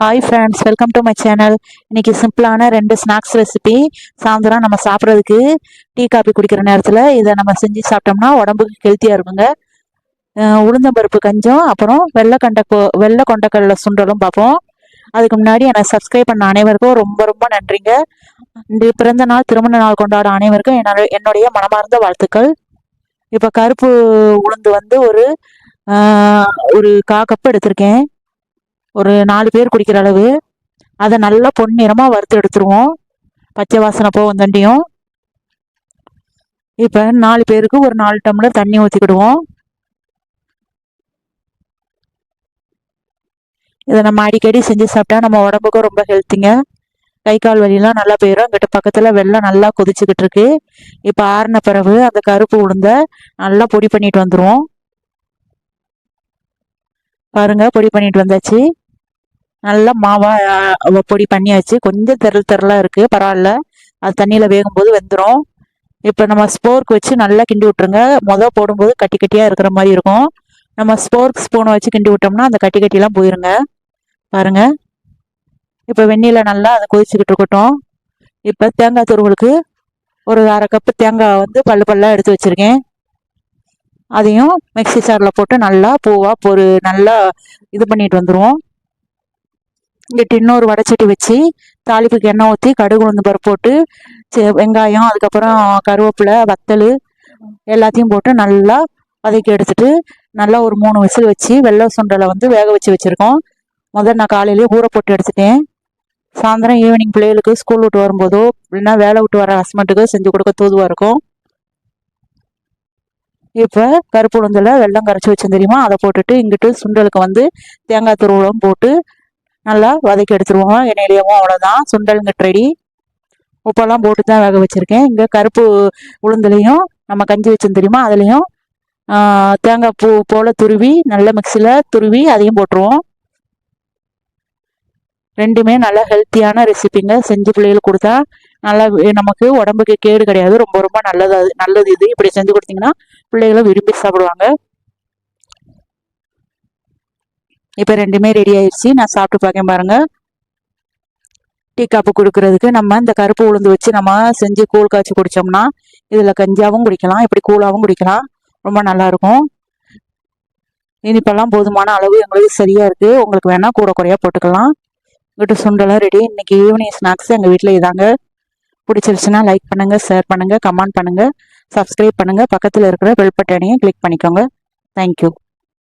Hi friends welcome to my channel இன்னைக்கு சிம்பிளான ரெண்டு ஸ்நாக்ஸ் ரெசிபி சாயந்தரம் நம்ம சாப்பிட்றதுக்கு டீ காபி குடிக்கிற நேரத்தில் இதை நம்ம செஞ்சு சாப்பிட்டோம்னா உடம்புக்கு ஹெல்த்தியாக இருக்குங்க. உளுந்தம்பருப்பு கஞ்சம் அப்புறம் வெள்ளை கண்ட வெள்ளை கொண்டக்கடலை சுண்டலும் பார்ப்போம். அதுக்கு முன்னாடி என்னை சப்ஸ்கிரைப் பண்ண அனைவருக்கும் ரொம்ப ரொம்ப நன்றிங்க. இந்த பிறந்த நாள் திருமண நாள் கொண்டாட அனைவருக்கும் என்னோட என்னுடைய மனமார்ந்த வாழ்த்துக்கள். இப்போ கருப்பு உளுந்து வந்து ஒரு ஒரு கா கப் எடுத்திருக்கேன். ஒரு நாலு பேர் குடிக்கிற அளவு அதை நல்லா பொன்னிறமாக வறுத்து எடுத்துருவோம். பச்சை வாசனை போகும் தண்டியும் இப்போ நாலு பேருக்கு ஒரு நாலு டம்ளர் தண்ணி ஊற்றிக்கிடுவோம் இதை நம்ம அடிக்கடி செஞ்சு சாப்பிட்டா நம்ம உடம்புக்கும் ரொம்ப ஹெல்த்திங்க கை கால் வலியெல்லாம் நல்லா போயிடும் எங்கிட்ட பக்கத்தில் வெள்ளம் நல்லா கொதிச்சுக்கிட்டு இருக்கு. இப்போ ஆறின பிறகு அந்த கருப்பு உளுந்த நல்லா பொடி பண்ணிட்டு வந்துடுவோம் பாருங்க பொடி பண்ணிட்டு வந்தாச்சு. நல்லா மாவா பொடி பண்ணியாச்சு. கொஞ்சம் தெரல் தெரலா இருக்குது பரவாயில்ல. அது தண்ணியில் வேகும்போது வெந்துடும் இப்போ நம்ம ஸ்போர்க் வச்சு நல்லா கிண்டி விட்டுருங்க. மொதல் போடும்போது கட்டி கட்டியாக இருக்கிற மாதிரி இருக்கும். நம்ம ஸ்போர்க் ஸ்பூனை வச்சு கிண்டி விட்டோம்னா அந்த கட்டி கட்டிலாம் போயிருங்க. பாருங்கள் இப்போ வெந்நியில் நல்லா அதை கொதிச்சுக்கிட்டு இருக்கட்டும். இப்போ தேங்காய் துருவலுக்கு ஒரு அரை கப்பு தேங்காய் வந்து பல்லு பல்லாக எடுத்து வச்சுருக்கேன். அதையும் மிக்ஸி சாரில் போட்டு நல்லா பூவாக பொறு நல்லா இது பண்ணிட்டு வந்துருவோம். இங்கிட்டு இன்னொரு வடைச்சட்டி வச்சு தாளிப்புக்கு எண்ணெய் ஊற்றி கடுகு உளுந்து பருப்பு போட்டு வெங்காயம் அதுக்கப்புறம் கருவேப்பிலை வத்தல் எல்லாத்தையும் போட்டு நல்லா வதக்கி எடுத்துட்டு நல்லா ஒரு மூணு விசில் வச்சு வெள்ளை சுண்டலை வந்து வேக வச்சு வச்சுருக்கோம். முதல்ல நான் காலையிலேயே ஊற போட்டு எடுத்துட்டேன். சாயந்தரம் ஈவினிங் பிள்ளைகளுக்கு ஸ்கூல் விட்டு வரும்போதோ இல்லைன்னா வேலை விட்டு வர ஹஸ்பண்டுக்கு செஞ்சு கொடுக்க தூதுவாக இருக்கும். இப்போ கருப்பு உளுந்தில் வெள்ளம் கரைச்சி வச்சேன் தெரியுமா? அதை போட்டுட்டு இங்கிட்டு சுண்டலுக்கு வந்து தேங்காய் துருவலும் போட்டு நல்லா வதக்கி எடுத்துருவோம். எண்ணெயிலேயும் அவ்வளோதான் சுண்டலுங்கிட்ட ரெடி உப்பெல்லாம் போட்டு தான் வேக வச்சுருக்கேன். இங்கே கருப்பு உளுந்துலையும் நம்ம கஞ்சி வச்சோம் தெரியுமா? அதுலேயும் தேங்காய் பூ போல் துருவி நல்ல மிக்சியில் துருவி அதையும் போட்டுருவோம். ரெண்டுமே நல்ல ஹெல்த்தியான ரெசிபிங்க செஞ்சு பிள்ளைகளுக்கு கொடுத்தா நல்லா நமக்கு உடம்புக்கு கேடு கிடையாது. ரொம்ப ரொம்ப நல்லது நல்லது இது. இப்படி செஞ்சு கொடுத்தீங்கன்னா பிள்ளைகளும் விரும்பி சாப்பிடுவாங்க. இப்போ ரெண்டுமே ரெடி ஆயிடுச்சு. நான் சாப்பிட்டு பார்க்கேன் பாருங்கள் டீ காப்பு கொடுக்கறதுக்கு நம்ம இந்த கருப்பு உளுந்து வச்சு நம்ம செஞ்சு கூழ் காய்ச்சி குடித்தோம்னா இதில் கஞ்சாவும் குடிக்கலாம். இப்படி கூழாகவும் குடிக்கலாம். ரொம்ப நல்லாயிருக்கும் இனிப்பெல்லாம் போதுமான அளவு எங்களுக்கு சரியாக இருக்குது உங்களுக்கு வேணால் கூட குறையா போட்டுக்கலாம். எங்கிட்ட சுண்டெல்லாம் ரெடி இன்னைக்கு ஈவினிங் ஸ்நாக்ஸ் எங்கள் வீட்டில் இதாங்க. பிடிச்சிருச்சுன்னா லைக் பண்ணுங்கள் ஷேர் பண்ணுங்கள் கமெண்ட் பண்ணுங்கள் சப்ஸ்கிரைப் பண்ணுங்கள் பக்கத்தில் இருக்கிற பெல் பட்டனையும் கிளிக் பண்ணிக்கோங்க. தேங்க்யூ